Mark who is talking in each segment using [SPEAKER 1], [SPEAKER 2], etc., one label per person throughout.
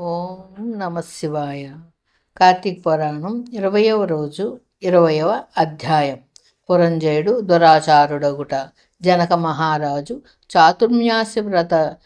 [SPEAKER 1] ఓం నమ శివాయ. కార్తీక పురాణం ఇరవయవ రోజు ఇరవయవ అధ్యాయం. పురంజయుడు దురాచారుడగుట. జనక మహారాజు చాతుర్మ్యాసి వ్రత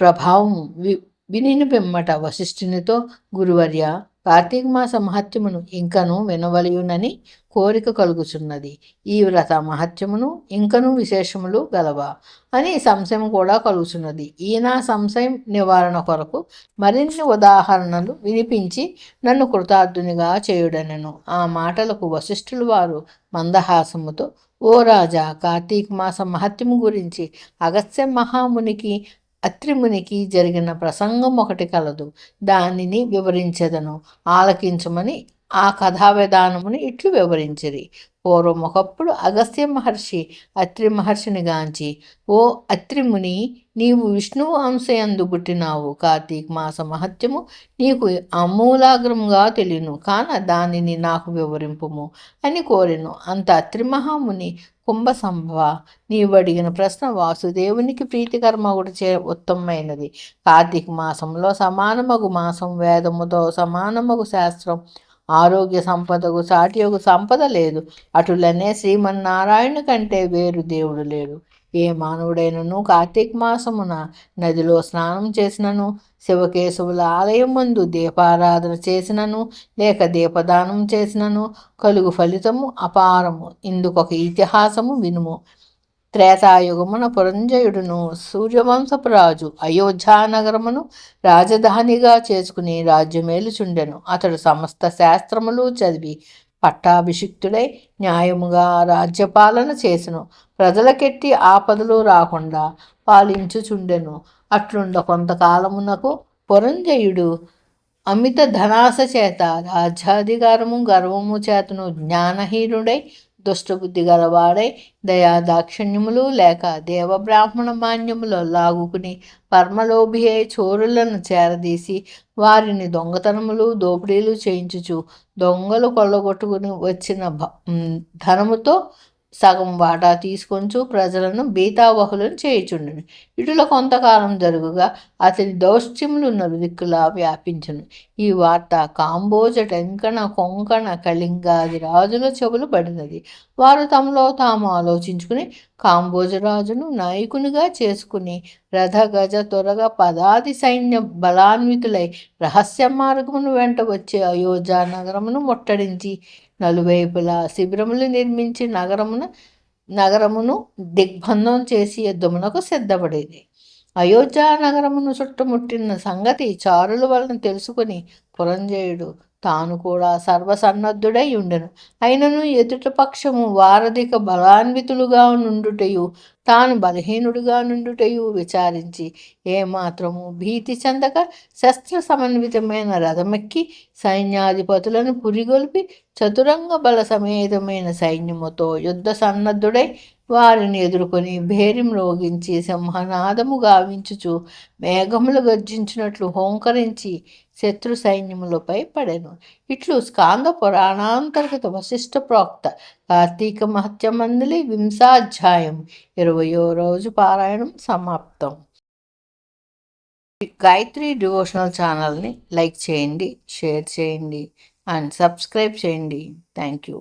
[SPEAKER 1] ప్రభావం వి వినిన పిమ్మట వశిష్ఠునితో గురువర్య కార్తీక మాస మహత్యమును ఇంకను వినవలయునని కోరిక కలుగుచున్నది. ఈ వ్రత మహత్యమును ఇంకను విశేషములు గలవా అని సంశయం కూడా కలుగుచున్నది. ఈయన సంశయం నివారణ కొరకు మరిన్ని ఉదాహరణలు వినిపించి నన్ను కృతార్థునిగా చేయుడనెను. ఆ మాటలకు వశిష్ఠులు వారు మందహాసముతో ఓ రాజా కార్తీక మాస మహత్యము గురించి అగస్త్య మహామునికి అత్రిమునికి జరిగిన ప్రసంగం ఒకటి కలదు. దానిని వివరించదను. ఆలకించమని ఆ కథా విధానమును ఇట్లు వివరించిరి. పూర్వం ఒకప్పుడు అగస్త్య మహర్షి అత్రి మహర్షిని గాంచి ఓ అత్రిముని నీవు విష్ణువు అంశయందు పుట్టినావు. కార్తీక మాస మహత్యము నీకు అమూలాగ్రముగా తెలియను. కాన దానిని నాకు వివరింపుము అని కోరెను. అంత అత్రి మహాముని కుంభసంభవ నీవు అడిగిన ప్రశ్న వాసుదేవునికి ప్రీతికరమగుడు చే ఉత్తమమైనది. కార్తీక మాసంలో సమానమగు మాసం వేదముతో సమానమగు శాస్త్రం ఆరోగ్య సంపదకు సాటియకు సంపద లేదు. అటులనే శ్రీమన్నారాయణ కంటే వేరు దేవుడు లేడు. ఏ మానవుడైనను కార్తీక మాసమున నదిలో స్నానం చేసినను శివకేశవుల ఆలయం ముందు దీపారాధన చేసినను లేక దీపదానం చేసినను కలుగు ఫలితము అపారము. ఇందుకొక ఇతిహాసము వినుము. త్రేతాయుగమున పురంజయుడును సూర్యవంశపు రాజు అయోధ్యానగరమును రాజధానిగా చేసుకుని రాజ్యమేలుచుండెను. అతడు సమస్త శాస్త్రములు చదివి పట్టాభిషిక్తుడై న్యాయముగా రాజ్యపాలన చేసెను. ప్రజలకెట్టి ఆపదలు రాకుండా పాలించుచుండెను. అట్లుండ కొంతకాలమునకు పురంజయుడు అమిత ధనాశ చేత రాజ్యాధికారము గర్వము చేతను జ్ఞానహీనుడై దుష్టబుద్ధి గలవాడై దయా దాక్షిణ్యములు లేక దేవబ్రాహ్మణ మాన్యములు లాగుకుని పరమలోభి చోరులను చేరదీసి వారిని దొంగతనములు దోపిడీలు చేయించుచు దొంగలు కొల్లగొట్టుకుని వచ్చిన ధనముతో సగం వాటా తీసుకొంచు ప్రజలను బీతావహులను చేయుచుండును. ఇటుల కొంతకాలం జరుగుగా అతని దౌష్ట్యములు నలుదిక్కులా వ్యాపించను. ఈ వార్త కాంబోజ టెంకణ కొంకణ కళింగాది రాజుల చెవులు పడినది. వారు తమలో తాము ఆలోచించుకుని కాంబోజరాజును నాయకునిగా చేసుకుని రథ గజ త్వరగ పదాది సైన్య బలాన్వితులై రహస్య మార్గమును వెంట వచ్చే అయోధ్య నగరమును ముట్టడించి నలువైపులా శిబిరములు నిర్మించి నగరమును నగరమును దిగ్బంధం చేసి యుద్ధమునకు సిద్ధపడేది. అయోధ్య నగరమును చుట్టుముట్టిన సంగతి చారుల వలన తెలుసుకుని పురంజయుడు. తాను కూడా సర్వసన్నద్ధుడై ఉండెను అయినను ఎదుట పక్షము వారధిక బలాన్వితులుగా నుండుటయు తాను బలహీనుడుగా నుండుటయు విచారించి ఏమాత్రము భీతి చెందక శస్త్ర సమన్వితమైన రథమెక్కి సైన్యాధిపతులను పురిగొల్పి చతురంగ బల సమేతమైన సైన్యముతో యుద్ధ సన్నద్ధుడై వారిని ఎదుర్కొని భేరి మ్రోగించి సింహనాదము గావించుచు మేఘములు గర్జించినట్లు హోంకరించి శత్రు సైన్యములపై పడెను. ఇట్లు స్కాంద పురాణాంతర్గత వశిష్ట ప్రోక్త కార్తీక మహత్యమందలి వింశాధ్యాయం ఇరవయో రోజు పారాయణం సమాప్తం. గాయత్రి డివోషనల్ ఛానల్ని లైక్ చేయండి షేర్ చేయండి అండ్ సబ్స్క్రైబ్ చేయండి. Thank you.